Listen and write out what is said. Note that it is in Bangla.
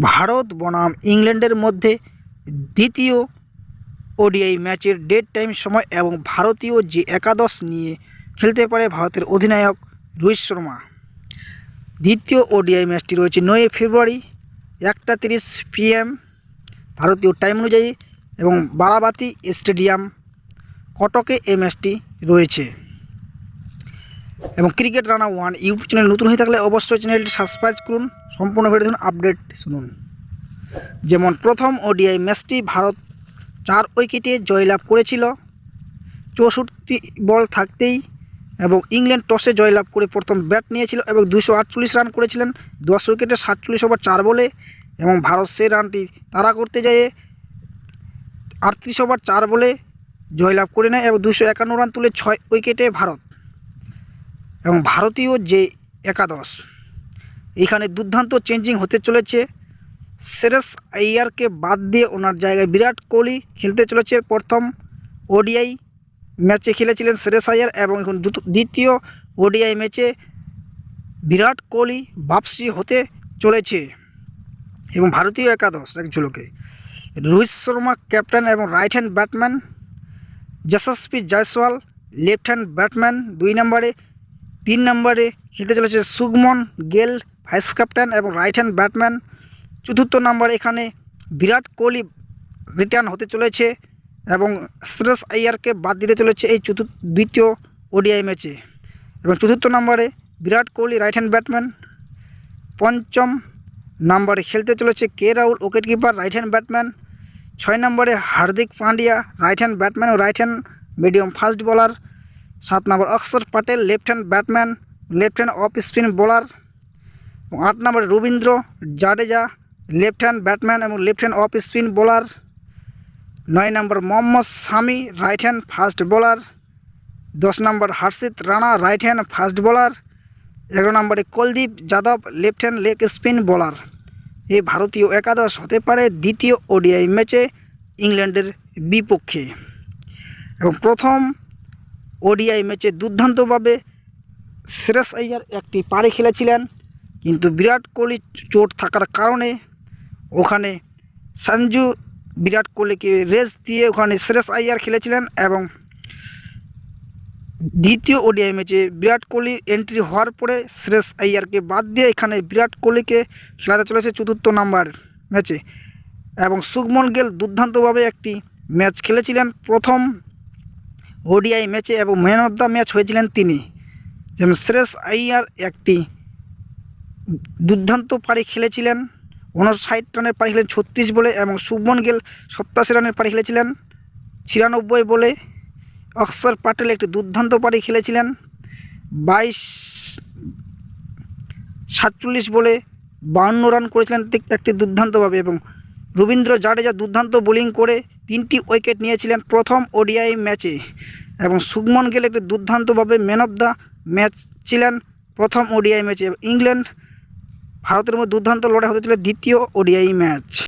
ভারত বনাম ইংল্যান্ডের মধ্যে দ্বিতীয় ওডিআই ম্যাচের ডেট টাইম সময় এবং ভারতীয় যে একাদশ নিয়ে খেলতে পারে ভারতের অধিনায়ক রোহিত শর্মা। দ্বিতীয় ওডিআই ম্যাচটি রয়েছে নয় ফেব্রুয়ারি, একটা তিরিশ পিএম ভারতীয় টাইম অনুযায়ী এবং বারাবাতি স্টেডিয়াম। কটকে এই ম্যাচটি রয়েছে। এবং cricket Rana one YouTube channel নতুন হয়ে থাকলে অবশ্যই চ্যানেলটি সাবস্ক্রাইব করুন। সম্পূর্ণ ভিডিও দেখুন আপডেট শুনুন। যেমন প্রথম ওডিআই ম্যাচটি ভারত চার উইকেটে জয়লাভ করেছিল। চৌষট্টি বল থাকতেই এবং ইংল্যান্ড টসে জয়লাভ করে প্রথম ব্যাট নিয়েছিল এবং দুশো রান করেছিলেন। দশ উইকেটে সাতচল্লিশ ওভার চার বলে এবং ভারত সেই রানটি তাড়া করতে যেয়ে আটত্রিশ ওভার চার বলে জয়লাভ করে নেয় এবং দুশো একান্ন রান তুলে ছয় উইকেটে ভারত। এবং ভারতীয় যে একাদশ এখানে দুর্দান্ত চেঞ্জিং হতে চলেছে। সেরেস আইয়ারকে বাদ দিয়ে ওনার জায়গায় বিরাট কোহলি খেলতে চলেছে। প্রথম ওডিআই ম্যাচে খেলেছিলেন সেরেস আইয়ার এবং এখন দ্বিতীয় ওডিআই ম্যাচে বিরাট কোহলি বাপসি হতে চলেছে। এবং ভারতীয় একাদশ এক ঝুলকে। রোহিত শর্মা ক্যাপ্টেন এবং right hand batman Yashasvi Jaiswal left hand batman দুই নম্বরে। তিন নম্বরে খেলতে চলেছে সুগমন গেল, ভাইস ক্যাপ্টেন এবং রাইট হ্যান্ড ব্যাটম্যান চতুর্থ নম্বরে এখানে বিরাট কোহলি রিটার্ন হতে চলেছে এবং শ্রেয়স আইয়ারকে বাদ দিতে চলেছে এই চতুর্থ, দ্বিতীয় ওডিআই ম্যাচে এবং চতুর্থ নম্বরে Virat Kohli right hand batman পঞ্চম নম্বরে খেলতে চলেছে K Rahul wicket keeper right hand batman ছয় নম্বরে Hardik Pandya right hand batman ও right hand medium fast bowler সাত number Axar Patel left hand batman left hand off spin bowler আট নম্বরে Ravindra Jadeja left hand batman এবং left hand off spin bowler, নয় number Mohammed Shami right hand fast bowler, দশ number Harshit Rana right hand fast bowler, এগারো নম্বরে Kuldeep Yadav left hand leg spin bowler. এই ভারতীয় একাদশ হতে পারে দ্বিতীয় ওডিআই ম্যাচে ইংল্যান্ডের বিপক্ষে। এবং প্রথম ওডিআই ম্যাচে দুর্দান্তভাবে শ্রেয়স আইয়ার একটি পাড়ে খেলেছিলেন। কিন্তু বিরাট কোহলি চোট থাকার কারণে ওখানে সঞ্জু বিরাট কোহলিকে রেস দিয়ে ওখানে শ্রেয়স আইয়ার খেলেছিলেন এবং দ্বিতীয় ওডিআই ম্যাচে বিরাট কোহলি এন্ট্রি হওয়ার পরে শ্রেয়স আইয়ারকে বাদ দিয়ে এখানে বিরাট কোহলিকে খেলাতে চলেছে চতুর্থ নাম্বার ম্যাচে এবং সুগমন গেল দুর্দান্তভাবে একটি ম্যাচ খেলেছিলেন প্রথম ওডিআই ম্যাচে এবং ম্যান অফ দ্য ম্যাচ হয়েছিলেন তিনি। যেমন শ্রেয়স আইয়ার একটি দুর্দান্ত পারি খেলেছিলেন। উনষাট রানের পারি খেলেন ছত্রিশ বলে এবং শুভমন গেল সপ্তাশি রানের পারি খেলেছিলেন ছিয়ানব্বই বলে। অক্ষর প্যাটেল একটি দুর্দান্ত পারি খেলেছিলেন। বাইশ, সাতচল্লিশ বলে বাহান্ন রান করেছিলেন একটি দুর্দান্তভাবে এবং রবীন্দ্র জাডেজা দুর্দান্ত বোলিং করে তিনটি উইকেট নিয়েছিলেন প্রথম ওডিআই ম্যাচে এবং শুভমন গেল একটি দুর্দান্তভাবে ম্যান অফ দ্য ম্যাচ ছিলেন প্রথম ওডিআই ম্যাচে। ইংল্যান্ড ভারতের মধ্যে দুর্দান্ত লড়াই হতে চলে দ্বিতীয় ওডিআই ম্যাচ।